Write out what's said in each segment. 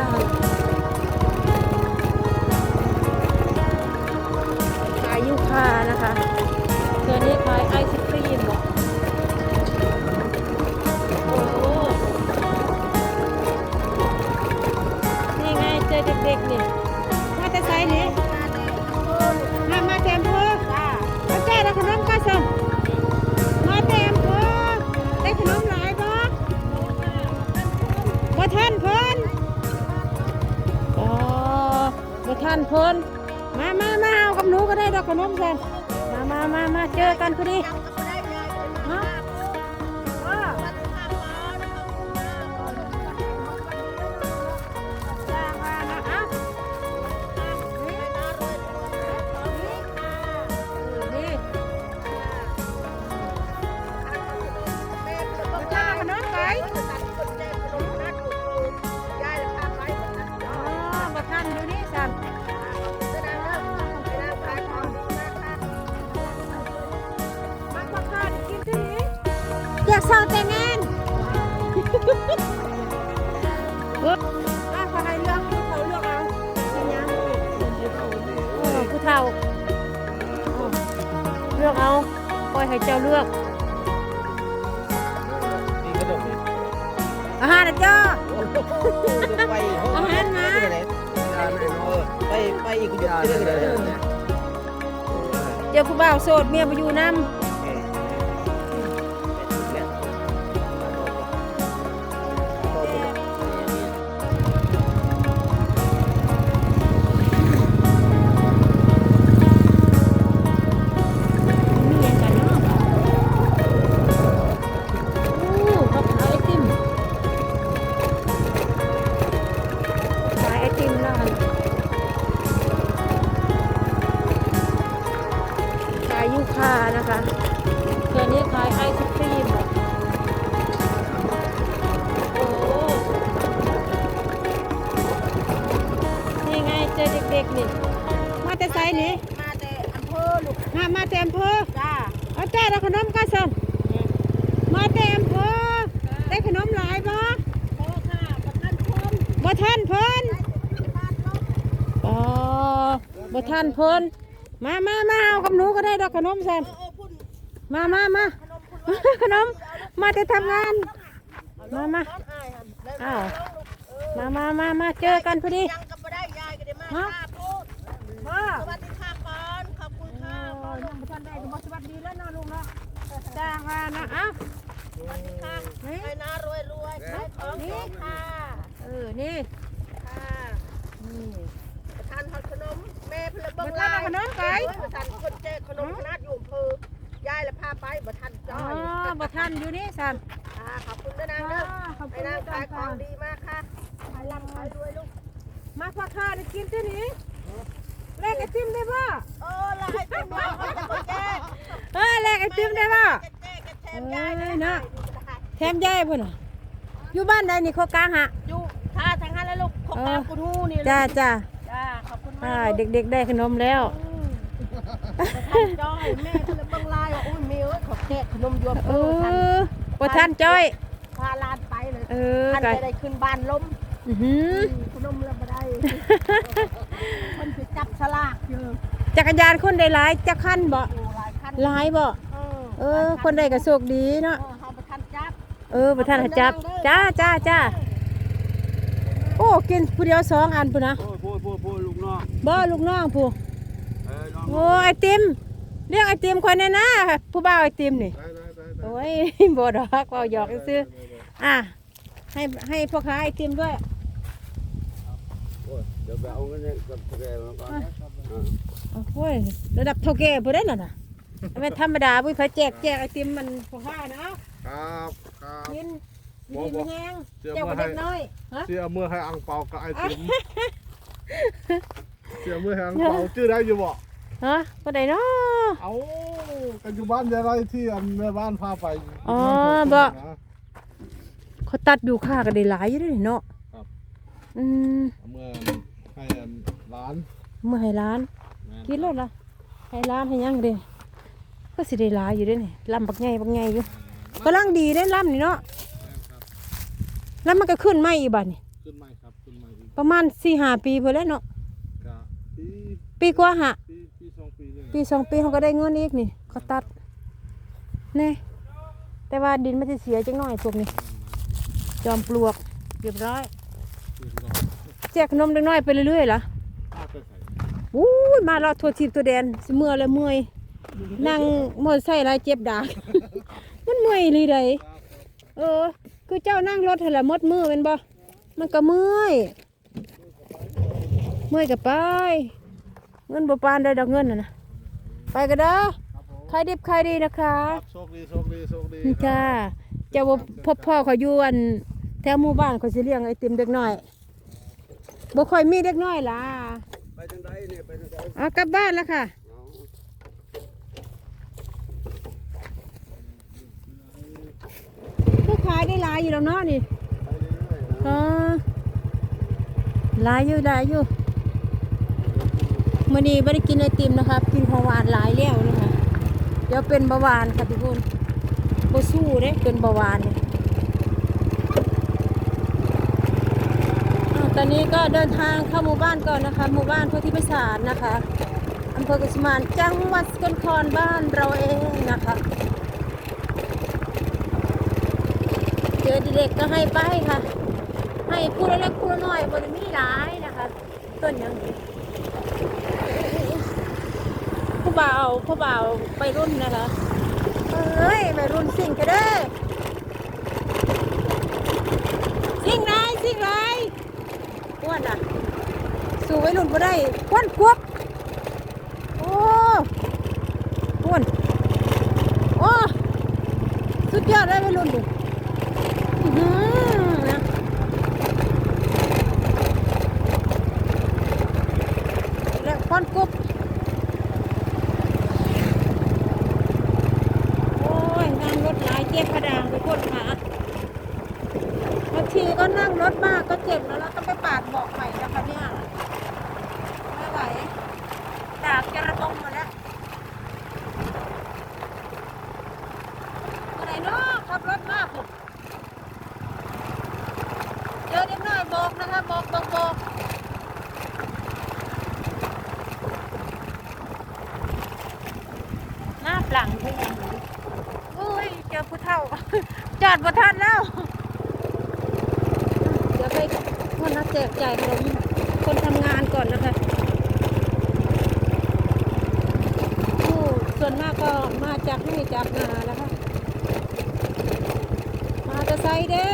น เพิ่นมามามาเอากับหนูก็ได้ดอกขนมกันมามามามาเจอกันคือดี ให้เจ้าเลือกนี่ก็ดมนี่อาหารนะเจ้าโอ้โหไปอาหารมาไปไปอีกเดือนนึงเลยเจ้าผู้บ่าวโสดเมียมาอยู่น้ำายยูคานะคะเดี๋ยวนี้ขายไอศครีมอะโอ้นี่ไงเจอเด็กๆนี่ มาแต่ไซนี่มาแต่อำเภอลูกมามาแต่อำเภอจ้าเอาจ้าได้ขนมกันสันมาแต่อำเภอได้ขนมหลายบ่พ่อค่ะประธานชมบ่ท่านเพิ่นบ้านลบอ๋อบ่ท่านเพิ่น มามามาเอากับหนูก็ได้ดอกขนมสันโอ้พุ่นมามามาขนม มาแต่ทำงาน มามาน้องอายหันได้อ้าวมามามามาเจอกันพอดียังก็บ่ได้ยายก็ได้มา บ่ท่านอยู่นี่สันค่ะขอบคุณด้วยนางเด้อขอบคุไอ้ณนางจ้าขายของดีมากค่ะขายร่ำขายรวยลูกมาพอข้าได้กินที่นี่แลกไอติมได้ป่ะโอ้ละให้เต็มมาเขาจะมาแจกเออแลกไอติมได้ป่ะแจกแจกแถมยายเอ้ยนะแถมยายพุ่นน่ะอยู่บ้านใดนี่โคกลางหะอยู่ท่าทางนั้นแล้วลูกของตามกุทูนี่จ้าจ้าจ้าขอบคุณมาอ่ากเด็กๆได้ขนมแล้วท่านจ้อยแม่เพิ่นเลย ยแม่เอ้ยขอแจกขนมยวบเอเออท่านอบ่ท่านจ้อย พาหลานไปเลยเออท่านไก่จะได้ขึ้นบ้านล้มอื้อหือขนมแล้วบ่ได้คนไปจับสลากเยอะจักรยานคนได้หลายจักคันบ่โอ้หลายคันหลายบ่เออเออคนใดก็โชคดีเนาะ เออเฮาบ่ทันจับเออบ่ท่านหาจับ จ้าจ้าจ้าโอ้ กินผู้เดียวสองอันพุ่นนะ โอ้ยพูดพูดพูดลูกน้องบ่ลูกน้องผู้เออน้องโอ้ไอติม เรียกไอติมคนแน่นะผู้บ่าวไอติมนี่ได้ได้ได้โอ้ยบ่ดอกเว่าหยอกซื้อๆอะให้ให้พ่อค้าไอติมด้วยโอ้ยเดี๋ยวไปเอาเงินเนี่ยกับแกมาก่อนโอ้ยระดับเท่าแก่บ่ได้น่ะนะไม่ธรรมดาบุ้ยไผแจกแจกไอติมมันพ่อค้านะเอ้าครับครับกินบ่กินบ่แห้งเชื่อเจ้าเมื่ก็อเด็ให้กน้อยฮะเชื่อเมื่อให้อังเปากับไอติมเชื่อเมื่อให้อังเปาชื่อได้อยู่บ่ฮะบ่ได้เนาะ เอากันอยู่บ้านยายไรที่อันแม่บ้านพาไปอ๋อบ่ เขาตัดอยู่ค่าก็ได้หลายอยู่เด้เนาะครับ อืมเมื่อให้อันร้านเมื่อให้ร้าน กินแล้วล่ะให้ร้านให้ยังเด้ก็สิได้หลายอยู่เด้นี่ลำบักใหญ่บักใหญ่อยู่กำลังดีเด้ลำนี่เนาะแล้วมันก็ขึ้นใหม่อีกบัดนี่ขึ้นใหม่ครับขึ้นใหม่อีกปประมาณ4-5ปีพุ่นแหล้วเนาะ กะปีปีกว่าหะ ปีปี สองปีเลยปีสองปีเขาก็ได้เงินอีกนี่เขาตัดแนี่แต่ว่าดินมันจะเสียจังหน่อยพวกนี้ จอมปลวกเรียบร้อยแจกขนมเด็กน้อยไปเรื่อยๆล่ะอาไปใส่อู้ยมาเราทัวทีบตัวแดนสิเมื่อแล้วเมื่อยนั่งมอเตอร์ไซค์แล้วเจ็บดากมันเมื่อยเลยไดเออ คือเจ้านั่งรถเห็นละมดมือเป็นบ่มันก็เมื่อย เมื่อยกับไป เงินบ่ปานได้ดอกเงินน่ะนะไปกันเด้อครับผมใครดิบใครดีนะคะครับโชคดีโชคดีโชคดีนี่จ้าเจ้าบ่พบพ่อเขาอยู่อันแถวหมู่บ้านเขาสิเลี้ยงไอติมเด็กน้อยบ่ค่อยมีเด็กน้อยล่ะไปทางใดเนี่ยไปทางใดเอากลับบ้านแล้วค่ะเอาผู้ขายได้หลายอยู่แล้วเนาะนี่ไปเรื่อยๆนะอ๋อหลายอยู่หลายอยู่ มื้อนี้บ่ได้กินไอติมนะคะกินของหวานหลายแล้วนะคะเดี๋ยวเป็นเบาหวานค่ะทุกคนบ่สู้เด้เป็นเบาหวานเนี่ยตอนนี้ก็เดินทางเข้าหมู่บ้านก่อนนะคะหมู่บ้านโพธิประสานนะคะอำเภอกุสมานจังหวัดสกลนครบ้านเราเองนะคะเจอเด็กก็ให้ไปค่ะ ให้ผู้เล็กผู้น้อยบนมีหลายนะคะ ต้นย่างนี้ ผู้บ่าวผู้บ่าวไปรุ่นนะคะเอ้ยไปรุ่นสิ่งกันเด้อสิ่งไรสิ่งไรอ้วนอะ สู่ไว้รุ่นก็ได้อ้วนกวบโอ้อ้วนโอ้สุดยอดเลยไว้รุ่นดิอื้อหือนะแล้วควันกบโอ้ยนั่งรถหลายเจ็บกระดางไปปวดขาบางทีก็นั่งรถมากก็เจ็บแล้วแล้วก็ไปปาดเบอกใหม่นะคะเนี่ยไม่ไหวดาบจะระบมมาแล้วไปไหนเนาะขับรถมากผมเจอเด็กน้อยบอกนะคะบอกบอกบอกหน้าปลังไปยังอุ้ยเจอผู้เฒ่าจอดบ่ทันแล้ว เดี๋ยวไปคนนัก แจกจ่ายขนมคนทำงานก่อนนะคะผู้ส่วนมากก็มาจากนี่จากนานะคะ มาจะใส่เด้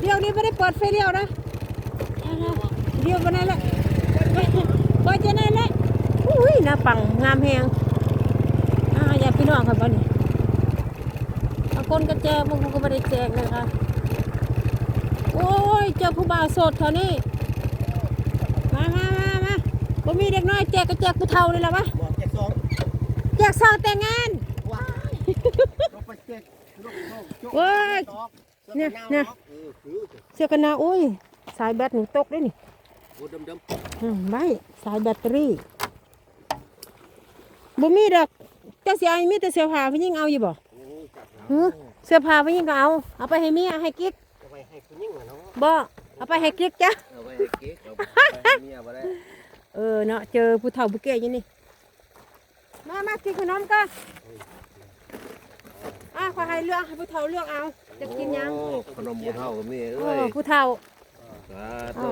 เลี้ยวนี้ไม่ได้เปิดไฟเลี้ยวนะเลี้ยวไปไหนนแหละไปจะไหนนแหละอุ้ยหน้าปังงามแหงอ่าอย่าพี่น้องค่ะบ้านนี้คนก็แจกบางคนก็ไม่ได้แจกนะคะ โอ้ย เจอผู้บ่าวโสดเขานี่มามามามาบ่มีเด็กน้อยแจกก็แจกผู้เฒ่าเลยล่ะวะบอกแจกสองแจกซองแต่งงาน ว้ายเราไปแจกลูกน้องจุ๊บเว้ยตอกเนี่ยสื้อเนี่ยกัหาวเออคือเสื้อกันหนาวอุ้ย สายแบตหนูตกด้วยนี่ โอ้ดำอืมไม่สายแบตเตอรี่บ่มีดอกแต่เสียมีแต่เสื้อผ้าผู้หญิงเอาอยู่บ่ๆโอ้จับหือเสื้อผ้าผู้หญิงก็เอา เอาไปให้เมียให้กิ๊กจะไป ให้คุณยิ่งเหรอเนาะบ่เอาไปให้กิ๊กจ้ะเอาไปให้เก๊กเอาไปให้เมียบ่ได้เออเนาะเจอผู้เฒ่าผู้แก่อยู่นี่มามากินขนมกันอะขอให้เลือกให้ผู้เฒ่าเลือกเอาจะกินหยังโอ้ขนมบัวเท่าก็มีเอเอ้ยอผู้เฒ่าสาเอาธุ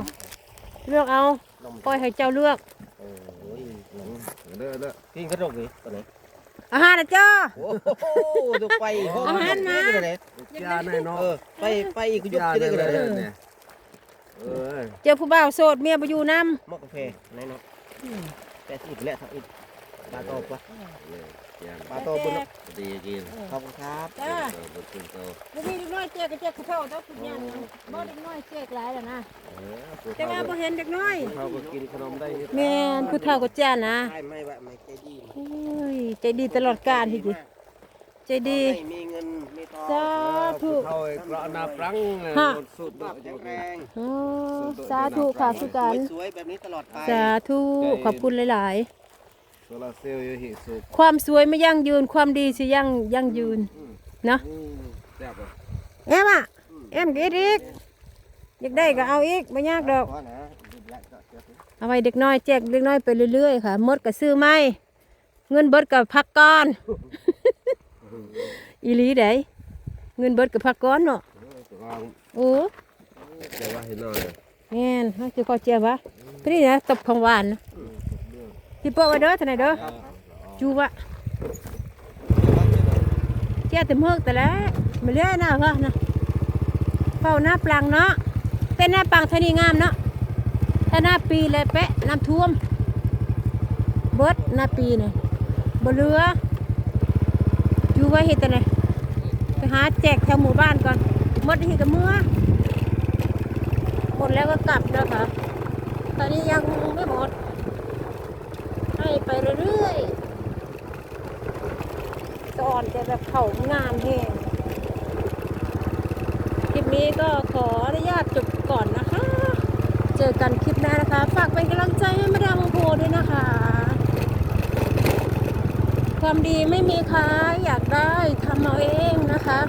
เลือกเอาปล่อยให้เจ้าเลือกโอ้ยหนังเด้อเด้อกินขนมนี่ตัวไหน อาหารนะจ้าโอ้โหดูไปอาหารมาตัวไหนยาแน่นอนเออไปไปอีกยุบยากินได้แน่กันเลเลยยเนี่ยเออเจอผู้บ่าวโสดเมียบ่อยู่นำมอกกาแฟไหนเนาะแต่ที่อีกแล้วถ้าอีกปลาโตปะเนี่ยยาปลาโตบนเนาะดีกินขอบคุณครับจ้าเออบุญคุณโตบ่มีเด็กน้อยแจกก็แจกผู้เฒ่าเท่าทุกอย่างบ่เด็กน้อยแจกหลายแล้วนะเออผู้แต่เฒ่าว่าบ่เห็นเด็กน้อยผู้เฒ่าก็กินขนมได้นิดแม่นผู้เฒ่าก็จ้านะไม่ไม่ว่าไม่ใจดีโอ้ย ใจดีตลอดกาลทีเดียวใจดีไม่มีเงินมีทองสาธุผู้เฒ่าไอ้กระนาปรังฮะ สุดสุขภาพแข็งแรงโอ้สาธุค่ะสุกัน สวยๆแบบนี้ตลอดไป สาธุขอบคุณหลาย โซลาร์เซลล์อยู่หิสุกๆความสวยไม่ยั่งยืนความดีสิยั่งยั่งยืนเนาะ อืมแซ่บอะแอมอะแอมกินอีกอยากได้ก็เอาอีกไม่ยากดอก พอนะดูแลก็เจ็บ เอาไว้เด็กน้อยแจกเด็กน้อยไปเรื่อยๆค่ะหมดก็ซื้อไม่ เงินเบิดกับพักก้อนอีหลีไดเงินเบิดกับพักก้อนเนาะวางโอ้เดี๋ยวว่าให้หน่อยแม่นเขาจะขอเจียววะพอดีนะตบของหวานนะพี่โป้ไว้เด้อท่านไหนเด้อจูวะเจ้าแต่เมือกแต่แล้วมาเรื่อยหน้าเหรอนะเฝ้าหน้าปลังเนาะเป็นหน้าปังเท่านี้งามเนาะถ้าหน้าปีเลยเป๊ะน้ำท่วมเบิดหน้าปีเนี่ย บ่เหลืออยู่ไว้เฮ็ดแต่ไหนไปหาแจกแถวหมู่บ้านก่อนหมดที่กับเมื่อหมดแล้วก็กลับนะคะตอนนี้ยังไม่หมด ให้ไปเรื่อยๆก่อนจะแบบเขางามแห้งคลิปนี้ก็ขออนุญาตจบก่อนนะคะ เจอกันคลิปหน้านะคะ ฝากเป็นกำลังใจให้มาดามโมโพด้วยนะคะ ความดีไม่มีค้าอยากได้ทำเอาเองนะคะ